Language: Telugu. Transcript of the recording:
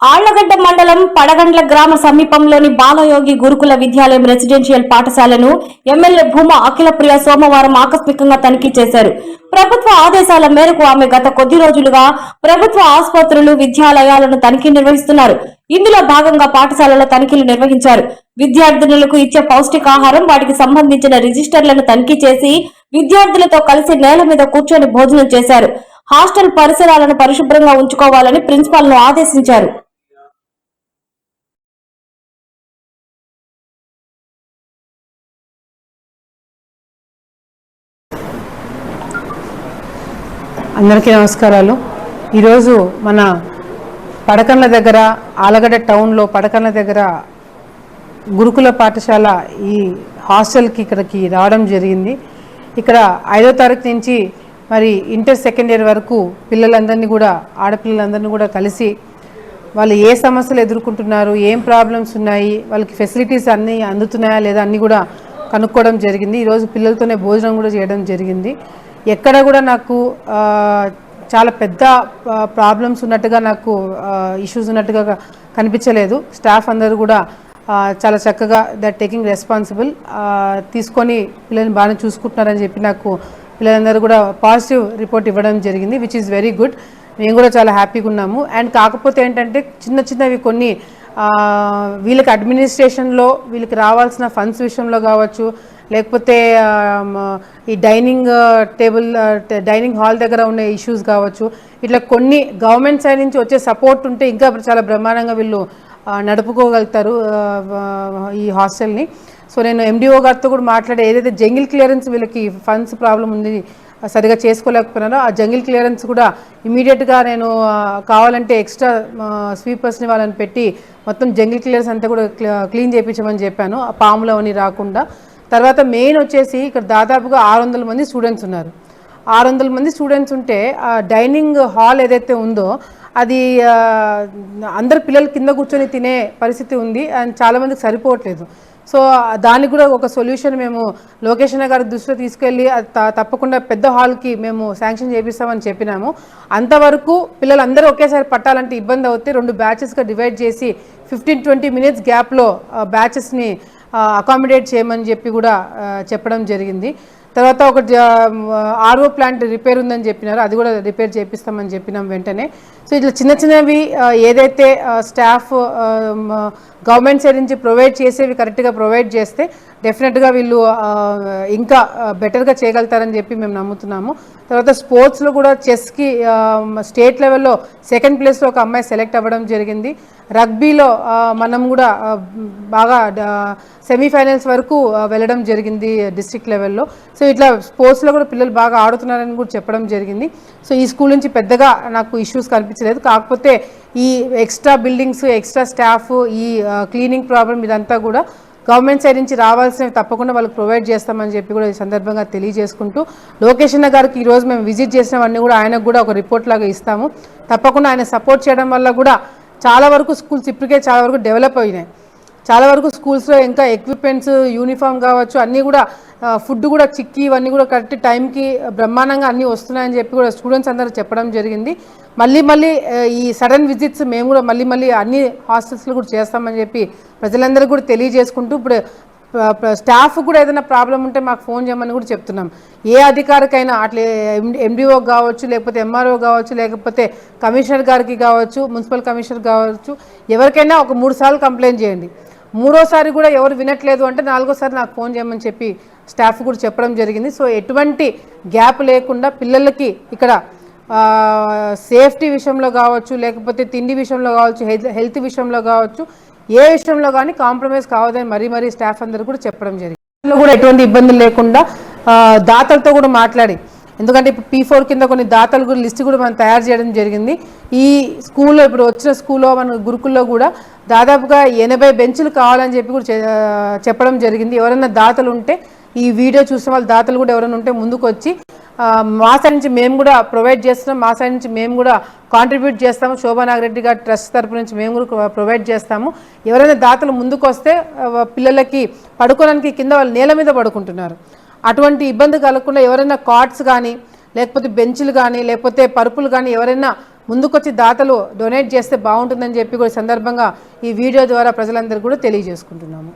ఆళ్ళగడ్డ మండలం పడగండ్ల గ్రామ సమీపంలోని బాలయోగి గురుకుల విద్యాలయం రెసిడెన్షియల్ పాఠశాలను ఎమ్మెల్యే భూమా అఖిలప్రియ సోమవారం ఆకస్మికంగా తనిఖీ చేశారు. ప్రభుత్వ ఆదేశాల మేరకు ఆమె గత కొద్ది రోజులుగా ప్రభుత్వ ఆసుపత్రులు విద్యాలయాలను తనిఖీ నిర్వహిస్తున్నారు. ఇందులో భాగంగా పాఠశాలలో తనిఖీలు నిర్వహించారు. విద్యార్థినులకు ఇచ్చే పౌష్టికాహారం వాటికి సంబంధించిన రిజిస్టర్లను తనిఖీ చేసి విద్యార్థులతో కలిసి నేల మీద కూర్చొని భోజనం చేశారు. హాస్టల్ పరిసరాలను పరిశుభ్రంగా ఉంచుకోవాలని ప్రిన్సిపాల్ను ఆదేశించారు. అందరికీ నమస్కారాలు. ఈరోజు మన పడకన్ల దగ్గర ఆలగడ్డ టౌన్లో పడకన్ల దగ్గర గురుకుల పాఠశాల ఈ హాస్టల్కి ఇక్కడికి రావడం జరిగింది. ఇక్కడ ఐదో తారీఖు నుంచి మరి ఇంటర్ సెకండ్ ఇయర్ వరకు పిల్లలందరినీ కూడా ఆడపిల్లలందరినీ కూడా కలిసి వాళ్ళు ఏ సమస్యలు ఎదుర్కొంటున్నారు ఏం ప్రాబ్లమ్స్ ఉన్నాయి వాళ్ళకి ఫెసిలిటీస్ అన్నీ అందుతున్నాయా లేదా అన్నీ కూడా కనుక్కోవడం జరిగింది. ఈరోజు పిల్లలతోనే భోజనం కూడా చేయడం జరిగింది. ఎక్కడ కూడా నాకు చాలా పెద్ద ప్రాబ్లమ్స్ ఉన్నట్టుగా నాకు ఇష్యూస్ ఉన్నట్టుగా కనిపించలేదు. స్టాఫ్ అందరూ కూడా చాలా చక్కగా దట్ టేకింగ్ రెస్పాన్సిబుల్ తీసుకొని పిల్లల్ని బాగానే చూసుకుంటున్నారని చెప్పి నాకు పిల్లలందరూ కూడా పాజిటివ్ రిపోర్ట్ ఇవ్వడం జరిగింది విచ్ ఈజ్ వెరీ గుడ్ మేము కూడా చాలా హ్యాపీగా ఉన్నాము. అండ్ కాకపోతే ఏంటంటే చిన్న చిన్నవి కొన్ని వీళ్ళకి అడ్మినిస్ట్రేషన్లో వీళ్ళకి రావాల్సిన ఫండ్స్ విషయంలో కావచ్చు లేకపోతే ఈ డైనింగ్ టేబుల్ డైనింగ్ హాల్ దగ్గర ఉన్న ఇష్యూస్ కావచ్చు. ఇట్లా కొన్ని గవర్నమెంట్ సైడ్ నుంచి వచ్చే సపోర్ట్ ఉంటే ఇంకా చాలా బ్రహ్మాండంగా వీళ్ళు నడుపుకోగలుగుతారు ఈ హాస్టల్ని సో నేను ఎండిఓ గారితో కూడా మాట్లాడే ఏదైతే జంగిల్ క్లియరెన్స్ వీళ్ళకి ఫండ్స్ ప్రాబ్లం ఉంది సరిగా చేసుకోలేకపోయినారో ఆ జంగిల్ క్లియరెన్స్ కూడా ఇమీడియట్గా నేను కావాలంటే ఎక్స్ట్రా స్వీపర్స్ని వాళ్ళని పెట్టి మొత్తం జంగిల్ క్లియరెన్స్ అంతా కూడా క్లీన్ చేయించమని చెప్పాను. ఆ పాములు అవన్నీ రాకుండా. తర్వాత మెయిన్ వచ్చేసి ఇక్కడ దాదాపుగా ఆరు వందల మంది స్టూడెంట్స్ ఉన్నారు. ఆరు వందల మంది స్టూడెంట్స్ ఉంటే ఆ డైనింగ్ హాల్ ఏదైతే ఉందో అది అందరు పిల్లలు కింద కూర్చొని తినే పరిస్థితి ఉంది. అండ్ చాలామందికి సరిపోవట్లేదు. సో దానికి కూడా ఒక సొల్యూషన్ మేము లోకేష్ గారి దృష్టిలో తీసుకెళ్ళి తప్పకుండా పెద్ద హాల్కి మేము శాంక్షన్ చేపిస్తామని చెప్పినాము. అంతవరకు పిల్లలందరూ ఒకేసారి పట్టాలంటే ఇబ్బంది అవుతే రెండు బ్యాచెస్గా డివైడ్ చేసి ఫిఫ్టీన్ ట్వంటీ మినిట్స్ గ్యాప్లో బ్యాచెస్ని అకామిడేట్ చేయమని చెప్పి కూడా చెప్పడం జరిగింది. తర్వాత ఒక ఆర్ఓ ప్లాంట్ రిపేర్ ఉందని చెప్పినారు. అది కూడా రిపేర్ చేపిస్తామని చెప్పినాం వెంటనే. సో ఇట్లా చిన్న చిన్నవి ఏదైతే స్టాఫ్ గవర్నమెంట్ సైడ్ నుంచి ప్రొవైడ్ చేసేవి కరెక్ట్గా ప్రొవైడ్ చేస్తే డెఫినెట్గా వీళ్ళు ఇంకా బెటర్గా చేయగలుగుతారని చెప్పి మేము నమ్ముతున్నాము. తర్వాత స్పోర్ట్స్లో కూడా చెస్కి స్టేట్ లెవెల్లో సెకండ్ ప్లేస్లో ఒక అమ్మాయి సెలెక్ట్ అవ్వడం జరిగింది. రగ్బీలో మనం కూడా బాగా సెమీఫైనల్స్ వరకు వెళ్ళడం జరిగింది డిస్ట్రిక్ట్ లెవెల్లో. సో ఇట్లా స్పోర్ట్స్లో కూడా పిల్లలు బాగా ఆడుతున్నారని కూడా చెప్పడం జరిగింది. సో ఈ స్కూల్ నుంచి పెద్దగా నాకు ఇష్యూస్ కనిపించలేదు. కాకపోతే ఈ ఎక్స్ట్రా బిల్డింగ్స్ ఎక్స్ట్రా స్టాఫ్ ఈ క్లీనింగ్ ప్రాబ్లం ఇదంతా కూడా గవర్నమెంట్ సైడ్ నుంచి రావాల్సినవి తప్పకుండా వాళ్ళకి ప్రొవైడ్ చేస్తామని చెప్పి కూడా ఈ సందర్భంగా తెలియజేసుకుంటూ లోకేష్ అన్న గారికి ఈరోజు మేము విజిట్ చేసినవన్నీ కూడా ఆయనకు కూడా ఒక రిపోర్ట్ లాగా ఇస్తాము. తప్పకుండా ఆయన సపోర్ట్ చేయడం వల్ల కూడా చాలా వరకు స్కూల్స్ ఇప్పటికే చాలా వరకు డెవలప్ అయినాయి. చాలా వరకు స్కూల్స్లో ఇంకా ఎక్విప్మెంట్స్ యూనిఫామ్ కావచ్చు అన్నీ కూడా ఫుడ్ కూడా చిక్కి ఇవన్నీ కూడా కరెక్ట్ టైంకి బ్రహ్మాండంగా అన్నీ వస్తున్నాయని చెప్పి కూడా స్టూడెంట్స్ అందరూ చెప్పడం జరిగింది. మళ్ళీ మళ్ళీ ఈ సడన్ విజిట్స్ మేము కూడా మళ్ళీ మళ్ళీ అన్ని హాస్టల్స్లో కూడా చేస్తామని చెప్పి ప్రజలందరూ కూడా తెలియజేసుకుంటూ ఇప్పుడు స్టాఫ్ కూడా ఏదైనా ప్రాబ్లం ఉంటే మాకు ఫోన్ చేయమని కూడా చెప్తున్నాం. ఏ అధికారికైనా అట్లా ఎండిఓ కావచ్చు లేకపోతే ఎంఆర్ఓ కావచ్చు లేకపోతే కమిషనర్ గారికి కావచ్చు మున్సిపల్ కమిషనర్ కావచ్చు ఎవరికైనా ఒక మూడు సార్లు కంప్లైంట్ చేయండి. మూడోసారి కూడా ఎవరు వినట్లేదు అంటే నాలుగోసారి నాకు ఫోన్ చేయమని చెప్పి స్టాఫ్ కూడా చెప్పడం జరిగింది. సో ఎటువంటి గ్యాప్ లేకుండా పిల్లలకి ఇక్కడ సేఫ్టీ విషయంలో కావచ్చు లేకపోతే తిండి విషయంలో కావచ్చు హెల్త్ హెల్త్ విషయంలో కావచ్చు ఏ విషయంలో కానీ కాంప్రమైజ్ కావద్దని మరీ మరీ స్టాఫ్ అందరూ కూడా చెప్పడం జరిగింది. కూడా ఎటువంటి ఇబ్బందులు లేకుండా దాతలతో కూడా మాట్లాడి ఎందుకంటే ఇప్పుడు పీ ఫోర్ కింద కొన్ని దాతలు కూడా లిస్ట్ కూడా మనం తయారు చేయడం జరిగింది. ఈ స్కూల్లో ఇప్పుడు వచ్చిన స్కూల్లో మన గురుకుల్లో కూడా దాదాపుగా ఎనభై బెంచులు కావాలని చెప్పి కూడా చెప్పడం జరిగింది. ఎవరైనా దాతలు ఉంటే ఈ వీడియో చూసిన వాళ్ళ దాతలు కూడా ఎవరైనా ఉంటే ముందుకు వచ్చి మా సైడ్ నుంచి మేము కూడా ప్రొవైడ్ చేస్తున్నాం. మా సైడ్ నుంచి మేము కూడా కాంట్రిబ్యూట్ చేస్తాము. శోభా నాగరెడ్డి గారి ట్రస్ట్ తరపు నుంచి మేము కూడా ప్రొవైడ్ చేస్తాము. ఎవరైనా దాతలు ముందుకు వస్తే పిల్లలకి పడుకోవడానికి కింద వాళ్ళు నేల మీద పడుకుంటున్నారు. అటువంటి ఇబ్బంది కలగకుండా ఎవరైనా కార్డ్స్ కానీ లేకపోతే బెంచ్లు కానీ లేకపోతే పరుపులు కానీ ఎవరైనా ముందుకొచ్చి దాతలు డొనేట్ చేస్తే బాగుంటుందని చెప్పి కూడా సందర్భంగా ఈ వీడియో ద్వారా ప్రజలందరూ కూడా తెలియజేసుకుంటున్నాము.